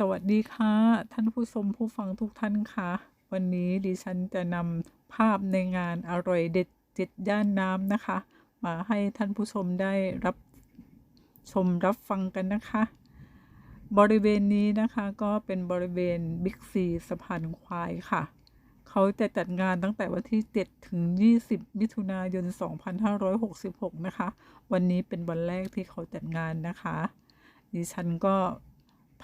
สวัสดีค่ะ ท่านผู้ชมผู้ฟังทุกท่านค่ะ วันนี้ดิฉันจะนำภาพในงานอร่อยเด็ดเจ็ดย่านน้ำนะคะ มาให้ท่านผู้ชมได้รับชมรับฟังกันนะคะ บริเวณนี้นะคะก็เป็นบริเวณบิ๊กซีสะพานควายค่ะ เขาจะจัดงานตั้งแต่วันที่ 7 ถึง 20 มิถุนายน 2566 นะคะ วันนี้เป็นวันแรกที่เขาจัดงานนะคะ ดิฉันก็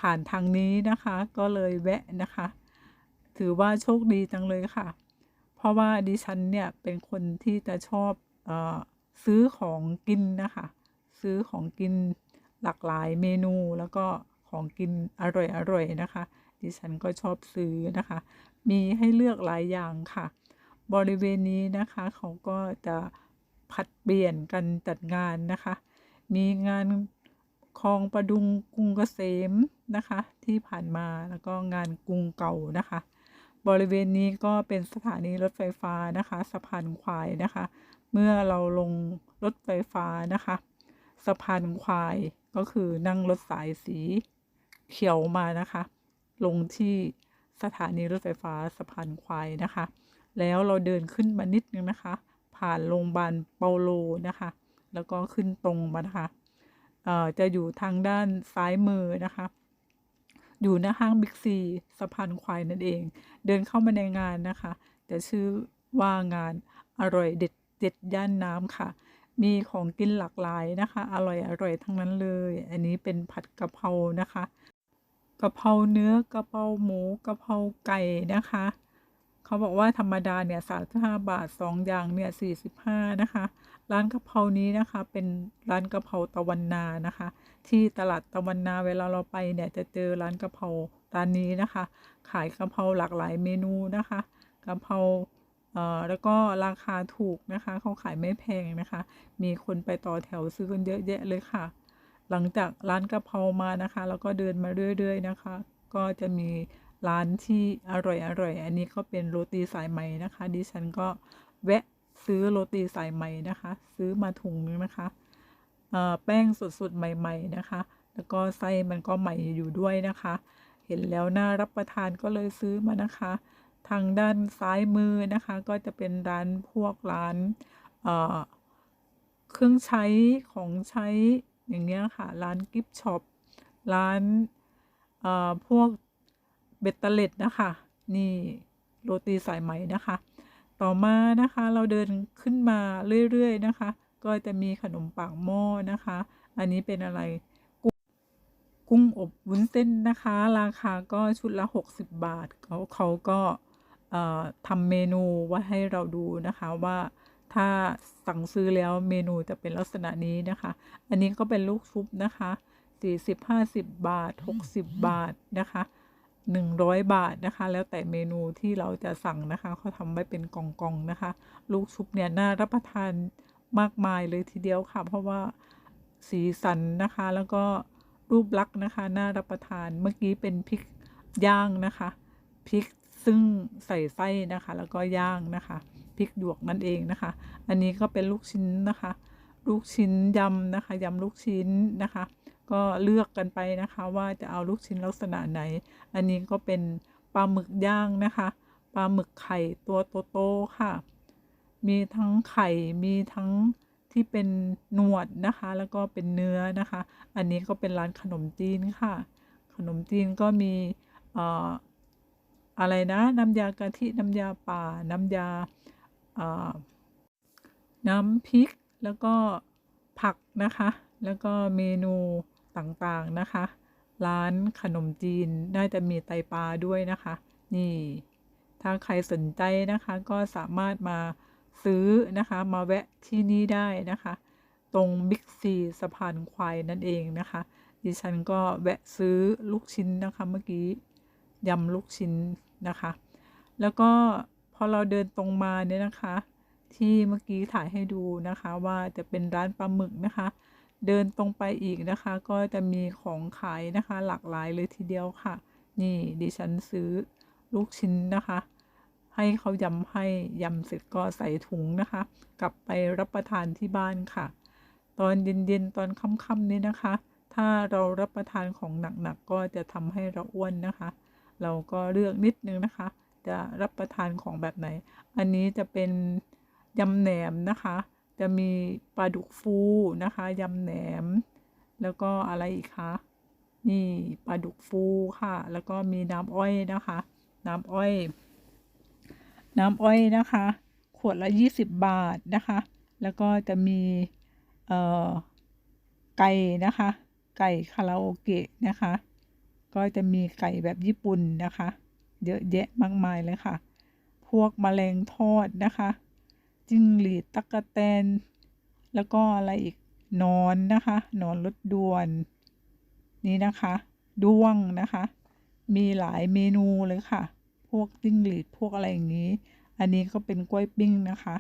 ผ่านทางนี้นะคะ ก็เลยแวะนะคะ ถือว่าโชคดีจังเลยค่ะ เพราะว่าดิฉันเนี่ยเป็นคนที่จะชอบเออซื้อของกินนะคะ ซื้อของกินหลากหลายเมนูแล้วก็ของกินอร่อยๆนะคะ ดิฉันก็ชอบซื้อนะคะ มีให้เลือกหลายอย่างค่ะ บริเวณนี้นะคะเขาก็จะผัดเปลี่ยนกันจัดงานนะคะ มีงาน คลองประดุงกรุงเกษมนะคะ ที่ผ่านมาแล้วก็งานกรุงเก่านะคะ บริเวณนี้ก็เป็นสถานีรถไฟฟ้านะคะ สะพานควายนะคะ เมื่อเราลงรถไฟฟ้านะคะ สะพานควายก็คือนั่งรถสายสีเขียวมานะคะ ลงที่สถานีรถไฟฟ้าสะพานควายนะคะ แล้วเราเดินขึ้นมานิดนึงนะคะ ผ่านโรงพยาบาลเปาโลนะคะ แล้วก็ขึ้นตรงมานะคะเอ่อ จะอยู่ทางด้านซ้ายมือนะคะอยู่หน้าห้างบิ๊กซีสะพานควายนั่นเอง เดินเข้ามาในงานนะคะ แต่ชื่อว่างานอร่อยเด็ดเด็ดย่านน้ำค่ะ มีของกินหลากหลายนะคะ อร่อยอร่อยทั้งนั้นเลย อันนี้เป็นผัดกะเพรานะคะกะเพราเนื้อกะเพราหมูกะเพราไก่นะคะ เขาบอกว่าธรรมดาเนี่ยสามสิบห้าบาทสองอย่างเนี่ยสี่สิบห้านะคะ ร้านกะเพรานี้นะคะเป็นร้านกะเพราตะวันนานะคะ ที่ตลาดตะวันนาเวลาเราไปเนี่ยจะเจอร้านกะเพราร้านนี้นะคะ ขายกะเพราหลากหลายเมนูนะคะกะเพราเอ่อแล้วก็ราคาถูกนะคะเขาขายไม่แพงนะคะ มีคนไปต่อแถวซื้อกันเยอะแยะเลยค่ะ หลังจากร้านกะเพรามานะคะ แล้วก็เดินมาเรื่อย ๆ นะคะ ก็จะมีร้านที่อร่อยอร่อยอันนี้ก็เป็นโรตีสายไหมนะคะ ดิฉันก็แวะ ซื้อโรตีสายไหมนะคะ ซื้อมาถุงนึงนะคะแป้งสดๆใหม่ ๆนะคะ แล้วก็ไส้มันก็ใหม่อยู่ด้วยนะคะ เห็นแล้วน่ารับประทานก็เลยซื้อมานะคะ ทางด้านซ้ายมือนะคะ ก็จะเป็นร้านพวกร้านเเครื่องใช้ของใช้อย่างเงี้ยค่ะ ร้านกิฟต์ช็อปร้านพวกเบตเตอร์เล็ดนะคะ นี่โรตีสายไหมนะคะ ต่อมานะคะเราเดินขึ้นมาเรื่อยๆนะคะ ก็จะมีขนมปากหม้อนะคะ อันนี้เป็นอะไรกุ้งกุ้งอบวุ้นเส้นนะคะ ราคาก็ชุดละ 60 บาทเขาเขาก็ทำเมนูไว้ให้เราดูนะคะว่าถ้าสั่งซื้อแล้วเมนูจะเป็นลักษณะนี้นะคะ อันนี้ก็เป็นลูกชุบนะคะ 40 50 บาท 60 บาทนะคะ 100 บาทนะคะ แล้วแต่เมนูที่เราจะสั่งนะคะเขาทำไว้เป็นกล่องๆนะคะ ลูกชุบเนี่ยน่ารับประทานมากมายเลยทีเดียวค่ะ เพราะว่าสีสันนะคะ แล้วก็รูปลักษณ์นะคะน่ารับประทานเมื่อกี้เป็นพริกย่างนะคะพริกซึ่งใส่ไส้นะคะ แล้วก็ย่างนะคะพริกหยวกนั่นเองนะคะ อันนี้ก็เป็นลูกชิ้นนะคะ ลูกชิ้นยำนะคะยำลูกชิ้นนะคะ ก็เลือกกันไปนะคะว่าจะเอาลูกชิ้นลักษณะไหน อันนี้ก็เป็นปลาหมึกย่างนะคะปลาหมึกไข่ตัวโตๆค่ะ มีทั้งไข่มีทั้งที่เป็นหนวดนะคะ แล้วก็เป็นเนื้อนะคะ อันนี้ก็เป็นร้านขนมจีนค่ะ ขนมจีนก็มีอะไรนะน้ำยากะทิน้ำยาป่า น้ำยาน้ำพริกแล้วก็ผักนะคะ แล้วก็เมนู ต่างๆนะคะ ร้านขนมจีนน่าจะมีไตปลาด้วยนะคะ นี่ ถ้าใครสนใจนะคะก็สามารถมาซื้อนะคะ มาแวะที่นี่ได้นะคะ ตรงบิ๊กซีสะพานควายนั่นเองนะคะ ดิฉันก็แวะซื้อลูกชิ้นนะคะเมื่อกี้ยำลูกชิ้นนะคะ แล้วก็พอเราเดินตรงมาเนี่ยนะคะ ที่เมื่อกี้ถ่ายให้ดูนะคะว่าจะเป็นร้านปลาหมึกนะคะ เดินตรงไปอีกนะคะ ก็จะมีของขายนะคะหลากหลายเลยทีเดียวค่ะ นี่ดิฉันซื้อลูกชิ้นนะคะ ให้เขายำให้ยำเสร็จก็ใส่ถุงนะคะ กลับไปรับประทานที่บ้านค่ะ ตอนเย็นๆตอนค่ำๆนี้นะคะ ถ้าเรารับประทานของหนักๆก็จะทำให้เราอ้วนนะคะ เราก็เลือกนิดนึงนะคะ จะรับประทานของแบบไหน อันนี้จะเป็นยำแหนมนะคะ จะมีปลาดุกฟูนะคะยำแหนม แล้วก็อะไรอีกคะนี่ปลาดุกฟูค่ะ แล้วก็มีน้ำอ้อยนะคะ น้ำอ้อย น้ำอ้อยนะคะ ขวดละ20บาทนะคะ แล้วก็จะมีเอ่อไก่นะคะ ไก่คาราโอเกะนะคะ ก็จะมีไก่แบบญี่ปุ่นนะคะ เยอะแยะมากมายเลยค่ะ พวกมแมลงทอดนะคะ จิ้งหรีดตั๊กแตน แล้วก็อะไรอีกนอนนะคะนอนรถด่วน นี่นะคะด้วงนะคะ มีหลายเมนูเลยค่ะ พวกจิ้งหรีดพวกอะไรอย่างนี้ อันนี้ก็เป็นกล้วยปิ้งนะคะ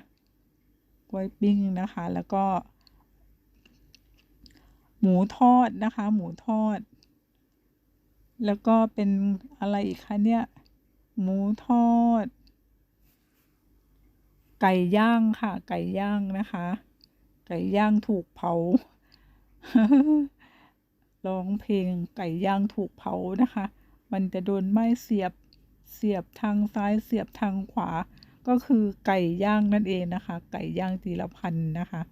กล้วยปิ้งนะคะ แล้วก็ หมูทอดนะคะ หมูทอด แล้วก็เป็นอะไรอีกคะเนี่ย หมูทอด ไก่ย่างค่ะ ไก่ย่างนะคะ ไก่ย่างถูกเผาร้องเพลงไก่ย่างถูกเผานะคะ มันจะโดนไม้เสียบเสียบทางซ้ายเสียบทางขวา ก็คือไก่ย่างนั่นเองนะคะ ไก่ย่างตีละพันนะคะ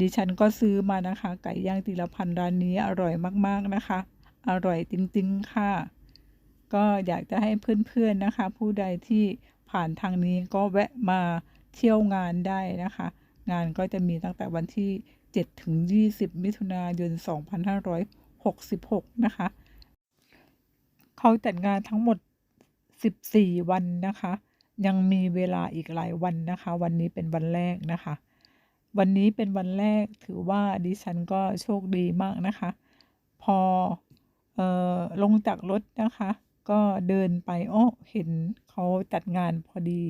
ดิฉันก็ซื้อมานะคะ ไก่ย่างตีละพันร้านนี้อร่อยมากๆนะคะ อร่อยจริงๆค่ะ ก็อยากจะให้เพื่อนๆนะคะ ผู้ใดที่ ผ่านทางนี้ก็แวะมาเที่ยวงานได้นะคะ งานก็จะมีตั้งแต่วันที่ 7 ถึง 20 มิถุนายน 2566 นะคะ เขาจัดงานทั้งหมด 14 วันนะคะ ยังมีเวลาอีกหลายวันนะคะ วันนี้เป็นวันแรกนะคะ วันนี้เป็นวันแรกถือว่าดิฉันก็โชคดีมากนะคะ พอออลงจากรถนะคะ ก็เดินไปอ้อเห็นเขาจัดงานพอดี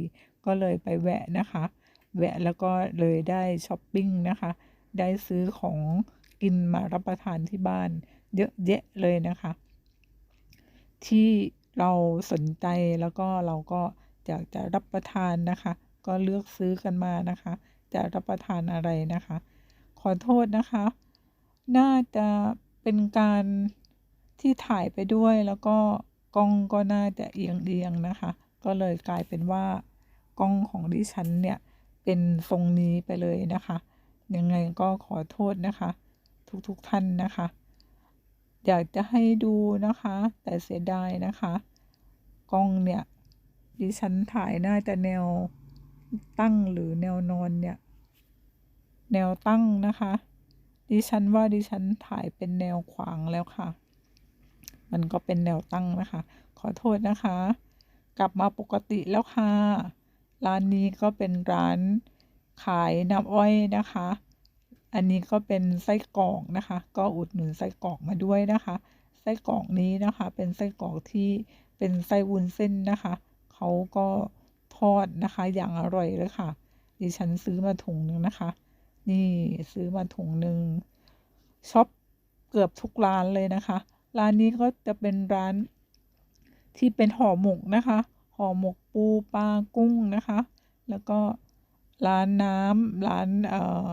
ก็เลยไปแวะนะคะ แวะแล้วก็เลยได้ช้อปปิ้งนะคะ ได้ซื้อของกินมารับประทานที่บ้าน เยอะแยะเลยนะคะ ที่เราสนใจแล้วก็เราก็อยากจะรับประทานนะคะ ก็เลือกซื้อกันมานะคะ จะรับประทานอะไรนะคะ ขอโทษนะคะ น่าจะเป็นการที่ถ่ายไปด้วยแล้วก็ กล้องก็น่าจะเอียงเอียงนะคะ ก็เลยกลายเป็นว่ากล้องของดิฉันเนี่ยเป็นทรงนี้ไปเลยนะคะ ยังไงก็ขอโทษนะคะ ทุกๆทท่านนะคะ อยากจะให้ดูนะคะ แต่เสียดายนะคะ กล้องเนี่ยดิฉันถ่ายน่าจะแนวตั้งหรือแนวนอนเนี่ย แนวตั้งนะคะ ดิฉันว่าดิฉันถ่ายเป็นแนวขวางแล้วค่ะ มันก็เป็นแนวตั้งนะคะ ขอโทษนะคะ กลับมาปกติแล้วค่ะ ร้านนี้ก็เป็นร้านขายน้ำอ้อยนะคะ อันนี้ก็เป็นไส้กรอกนะคะ ก็อุดหนุนไส้กรอกมาด้วยนะคะ ไส้กรอกนี้นะคะ เป็นไส้กรอกที่เป็นไส้วุ้นเส้นนะคะ เขาก็ทอดนะคะอย่างอร่อยเลยค่ะ ดิฉันซื้อมาถุงหนึ่งนะคะ นี่ซื้อมาถุงหนึ่งช็อปเกือบทุกร้านเลยนะคะ ร้านนี้ก็จะเป็นร้านที่เป็นห่อหมกนะคะ ห่อหมกปูปลากุ้งนะคะ แล้วก็ร้านน้ำร้านเอ่อ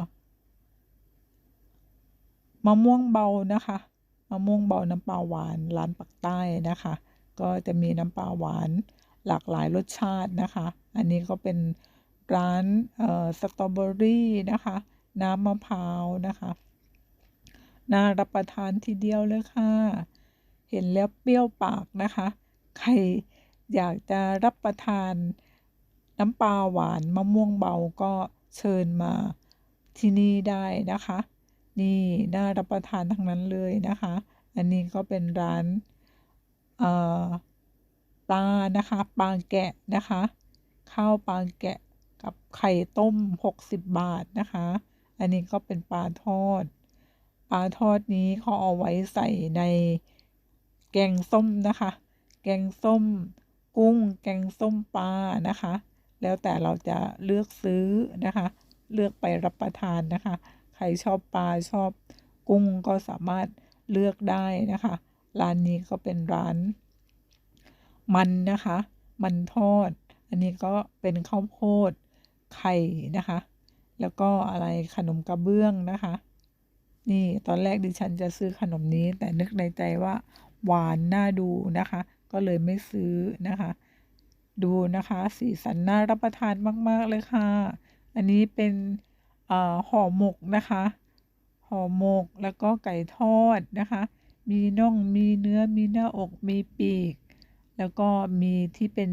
มะม่วงเบานะคะมะม่วงเบาน้ำปลาหวานร้านปักใต้นะคะ ก็จะมีน้ำปลาหวานหลากหลายรสชาตินะคะ อันนี้ก็เป็นร้านเอ่อสตรอเบอรี่นะคะ น้ำมะพร้าวนะคะ น่ารับประทานทีเดียวเลยค่ะ เห็นแล้วเปรี้ยวปากนะคะ ใครอยากจะรับประทานน้ำปลาหวานมะม่วงเบาก็เชิญมาที่นี่ได้นะคะ นี่น่ารับประทานทั้งนั้นเลยนะคะ อันนี้ก็เป็นร้านปลานะคะปลาแกะนะคะข้าวปลาแกะกับไข่ต้ม 60 บาทนะคะ อันนี้ก็เป็นปลาทอด ปลาทอดนี้เขาเอาไว้ใส่ในแกงส้มนะคะ แกงส้มกุ้ง แกงส้มปลานะคะ แล้วแต่เราจะเลือกซื้อนะคะ เลือกไปรับประทานนะคะ ใครชอบปลาชอบกุ้งก็สามารถเลือกได้นะคะ ร้านนี้ก็เป็นร้าน มันนะคะ มันทอด อันนี้ก็เป็นข้าวโพดไข่นะคะ แล้วก็อะไรขนมกระเบื้องนะคะ นี่ตอนแรกดิฉันจะซื้อขนมนี้ แต่นึกในใจว่า หวานน่าดูนะคะ ก็เลยไม่ซื้อนะคะ ดูนะคะ สีสันน่ารับประทานมาก ๆ เลยค่ะ อันนี้เป็นห่อหมกนะคะห่อหมกแล้วก็ไก่ทอดนะคะ มีน่องมีเนื้อมีหน้าอกมีปีก แล้วก็มีที่เป็น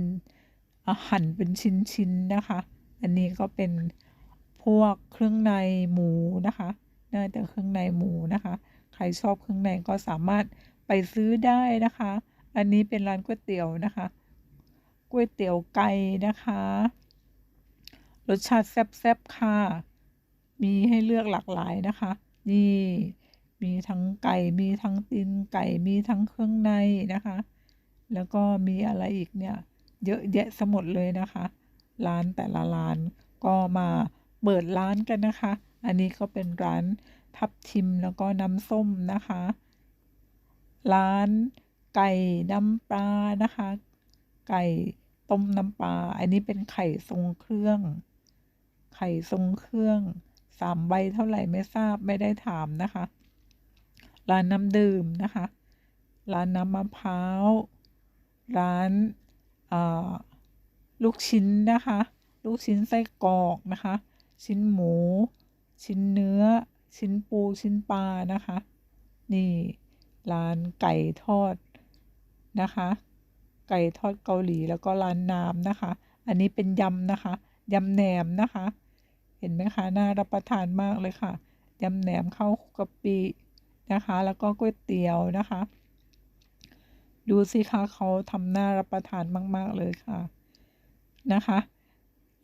หั่นเป็นชิ้นๆนะคะ อันนี้ก็เป็นพวกเครื่องในหมูนะคะ น่าจะเครื่องในหมูนะคะ ใครชอบเครื่องในก็สามารถไปซื้อได้นะคะ อันนี้เป็นร้านก๋วยเตี๋ยวนะคะก๋วยเตี๋ยวไก่นะคะ รสชาติแซ่บๆค่ะ มีให้เลือกหลากหลายนะคะ นี่ มีทั้งไก่ มีทั้งตีนไก่ มีทั้งเครื่องในนะคะ แล้วก็มีอะไรอีกเนี่ย เยอะแยะสมดเลยนะคะ ร้านแต่ละร้านก็มาเปิดร้านกันนะคะ อันนี้ก็เป็นร้านทับทิมแล้วก็น้ำส้มนะคะ ร้านไก่น้ำปลานะคะ ไก่ต้มน้ำปลา อันนี้เป็นไข่ทรงเครื่อง ไข่ทรงเครื่องสามใบเท่าไหร่ไม่ทราบไม่ได้ถามนะคะ ร้านน้ำดื่มนะคะ ร้านน้ำมะพร้าว ร้านลูกชิ้นนะคะ ลูกชิ้นไส้กรอกนะคะ ชิ้นหมู ชิ้นเนื้อ ชิ้นปูชิ้นปลานะคะ นี่ร้านไก่ทอดนะคะ ไก่ทอดเกาหลีแล้วก็ร้านน้ำนะคะ อันนี้เป็นยำนะคะยำแหนมนะคะ เห็นไหมคะน่ารับประทานมากเลยค่ะยำแหนมข้าวกะปินะคะ แล้วก็ก๋วยเตี๋ยวนะคะ ดูสิคะเขาทำน่ารับประทานมาก ๆ เลยค่ะนะคะ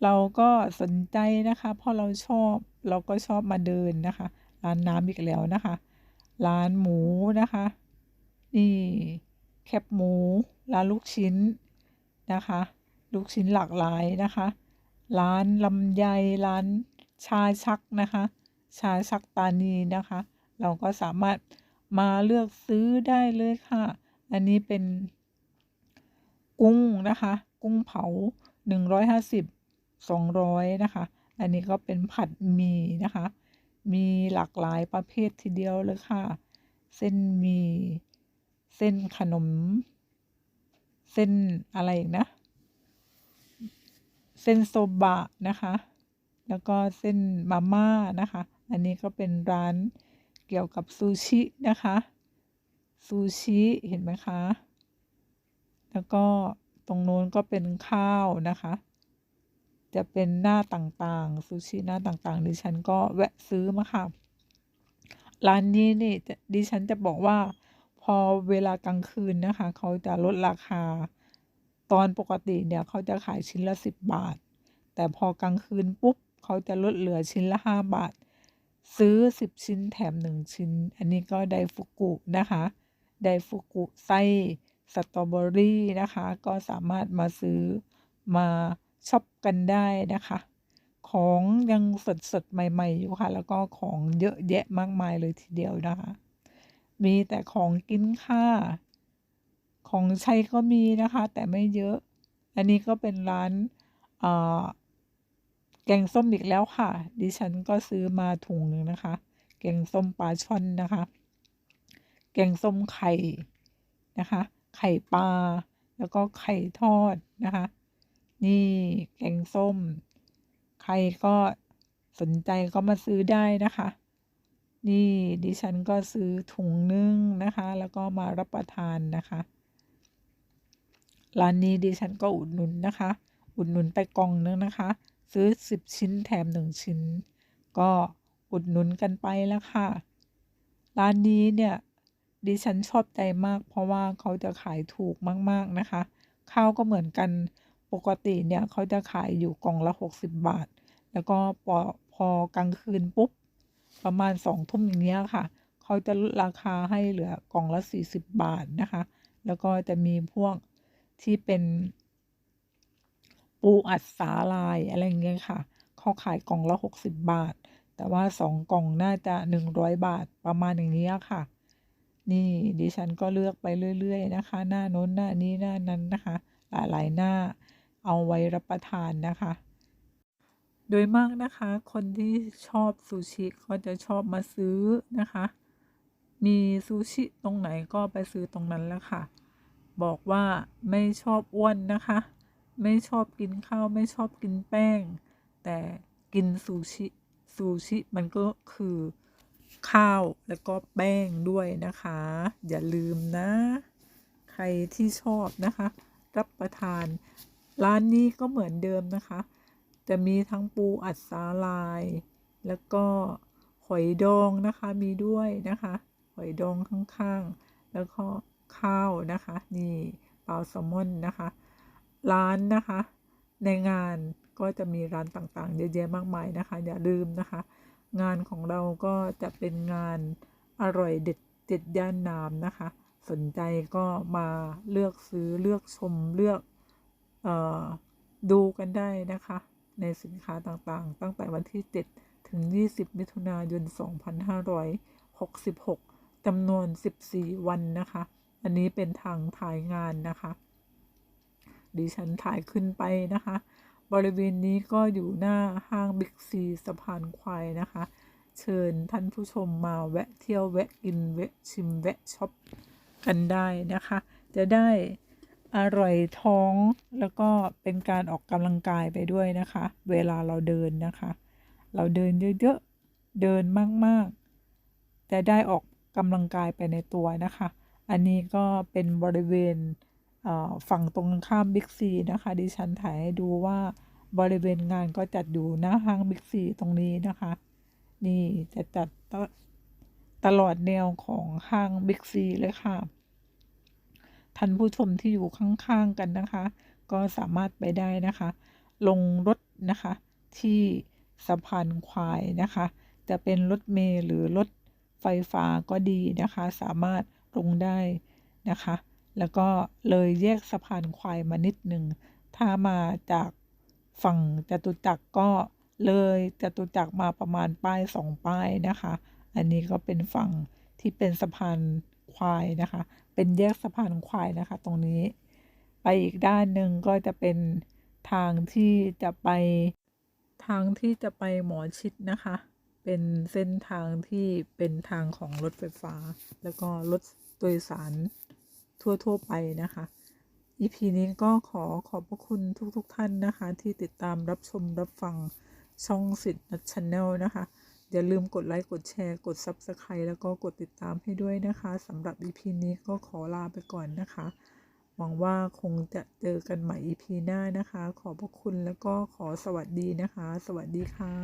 เราก็สนใจนะคะเพราะเราชอบเราก็ชอบมาเดินนะคะ ร้านน้ำอีกแล้วนะคะ ร้านหมูนะคะ นี่แคบหมู ร้านลูกชิ้นนะคะ ลูกชิ้นหลากหลายนะคะ ร้านลำไยร้านชาชักนะคะ ชาชักตานีนะคะ เราก็สามารถมาเลือกซื้อได้เลยค่ะ อันนี้เป็นกุ้งนะคะ กุ้งเผา 150 200 นะคะ อันนี้ก็เป็นผัดหมี่นะคะ มีหลากหลายประเภททีเดียวเลยค่ะ เส้นหมี่เส้นขนม เส้นอะไรอีกนะ เส้นโซบะนะคะ แล้วก็เส้นมาม่านะคะ อันนี้ก็เป็นร้านเกี่ยวกับซูชินะคะ ซูชิเห็นไหมคะ แล้วก็ตรงโน้นก็เป็นข้าวนะคะ จะเป็นหน้าต่างๆซูชิหน้าต่างๆ ดิฉันก็แวะซื้อมาค่ะ ร้านนี้นี่ดิฉันจะบอกว่า พอเวลากลางคืนนะคะ เขาจะลดราคา ตอนปกติเนี่ยเขาจะขายชิ้นละสิบบาท แต่พอกลางคืนปุ๊บเขาจะลดเหลือชิ้นละห้าบาท ซื้อสิบชิ้นแถมหนึ่งชิ้น อันนี้ก็ไดฟุกุนะคะไดฟุกุไส้สตรอเบอรี่นะคะ ก็สามารถมาซื้อมา ช็อปกันได้นะคะ ของยังสดสดใหม่ ๆ อยู่ค่ะ แล้วก็ของเยอะแยะมากมายเลยทีเดียวนะคะ มีแต่ของกินค่ะ ของใช้ก็มีนะคะ แต่ไม่เยอะ อันนี้ก็เป็นร้านแกงส้มอีกแล้วค่ะ ดิฉันก็ซื้อมาถุงหนึ่งนะคะ แกงส้มปลาช่อนนะคะ แกงส้มไข่นะคะ ไข่ปลา แล้วก็ไข่ทอดนะคะ นี่แกงส้ม ใครก็สนใจก็มาซื้อได้นะคะ นี่ดิฉันก็ซื้อถุงนึ่งนะคะ แล้วก็มารับประทานนะคะ ร้านนี้ดิฉันก็อุดหนุนนะคะ อุดหนุนไปกล่องนึงนะคะ ซื้อสิบชิ้นแถมหนึ่งชิ้น ก็อุดหนุนกันไปแล้วค่ะ ร้านนี้เนี่ยดิฉันชอบใจมากเพราะว่าเขาจะขายถูกมาก ๆนะคะ ข้าวก็เหมือนกัน ปกติเนี่ยเขาจะขายอยู่กล่องละ60บาท แล้วก็พอพอกลางคืนปุ๊บ ประมาณสองทุ่มอย่างเงี้ยค่ะ เขาจะลดราคาให้เหลือกล่องละ40บาทนะคะ แล้วก็จะมีพวกที่เป็นปูอัดสาลายอะไรเงี้ยค่ะ เขาขายกล่องละ60บาท แต่ว่าสองกล่องน่าจะ100บาทประมาณอย่างนี้ค่ะ นี่ดิฉันก็เลือกไปเรื่อย ๆ นะคะ หน้าโน้นหน้านี้หน้านั้นนะคะ หลายๆหน้า เอาไว้รับประทานนะคะ โดยมากนะคะ คนที่ชอบซูชิก็จะชอบมาซื้อนะคะ มีซูชิตรงไหนก็ไปซื้อตรงนั้นแล้วค่ะ บอกว่าไม่ชอบอ้วนนะคะ ไม่ชอบกินข้าวไม่ชอบกินแป้ง แต่กินซูชิซูชิมันก็คือข้าวแล้วก็แป้งด้วยนะคะ อย่าลืมนะ ใครที่ชอบนะคะ รับประทาน ร้านนี้ก็เหมือนเดิมนะคะ จะมีทั้งปูอัดสาลาย แล้วก็หอยดองนะคะมีด้วยนะคะหอยดองข้างๆ แล้วก็ข้าวนะคะ นี่ปลาแซลมอนนะคะ ร้านนะคะ ในงานก็จะมีร้านต่างๆ เยอะแยะมากมายนะคะ อย่าลืมนะคะ งานของเราก็จะเป็นงานอร่อยเด็ดเจ็ดย่านน้ำนะคะ สนใจก็มาเลือกซื้อเลือกชมเลือก ดูกันได้นะคะ ในสินค้าต่างๆ ตั้งแต่วันที่ 7 ถึง 20 มิถุนายน 2566จำนวน 14 วันนะคะ อันนี้เป็นทางถ่ายงานนะคะดิฉันถ่ายขึ้นไปนะคะ บริเวณนี้ก็อยู่หน้าห้างบิ๊กซีสะพานควายนะคะ เชิญท่านผู้ชมมาแวะเที่ยวแวะกินแวะชิมแวะช็อปกันได้นะคะ จะได้ อร่อยท้อง แล้วก็เป็นการออกกำลังกายไปด้วยนะคะ เวลาเราเดินนะคะ เราเดินเยอะๆ เดินมากๆ จะได้ออกกำลังกายไปในตัวนะคะ อันนี้ก็เป็นบริเวณฝั่งตรงข้ามบิ๊กซีนะคะ ดิฉันถ่ายให้ดูว่าบริเวณงานก็จัดอยู่หน้าห้างบิ๊กซีตรงนี้นะคะ นี่จะจัดตตลอดแนวของห้างบิ๊กซีเลยค่ะ ท่านผู้ชมที่อยู่ข้างๆกันนะคะ ก็สามารถไปได้นะคะ ลงรถนะคะ ที่สะพานควายนะคะ จะเป็นรถเมล์หรือรถไฟฟ้าก็ดีนะคะ สามารถลงได้นะคะ แล้วก็เลยแยกสะพานควายมานิดหนึ่งถ้ามาจากฝั่งจตุจักรก็เลยจตุจักรมาประมาณป้ายสองป้ายนะคะ อันนี้ก็เป็นฝั่งที่เป็นสะพาน ควายนะคะ เป็นแยกสะพานควายนะคะ ตรงนี้ ไปอีกด้านหนึ่งก็จะเป็นทางที่จะไปทางที่จะไปหมอชิดนะคะ เป็นเส้นทางที่เป็นทางของรถไฟฟ้า แล้วก็รถโดยสารทั่ว ๆ ไปนะคะ EP นี้ก็ขอขอบพระคุณทุกๆทท่านนะคะ ที่ติดตามรับชมรับฟังช่องสิทธิ์นัชแนลนะคะ อย่าลืมกดไลค์ กดแชร์ กด Subscribe แล้วก็กดติดตามให้ด้วยนะคะสำหรับ EP นี้ก็ขอลาไปก่อนนะคะ หวังว่าคงจะเจอกันใหม่ EP หน้านะคะ ขอบพระคุณแล้วก็ขอสวัสดีนะคะ สวัสดีค่ะ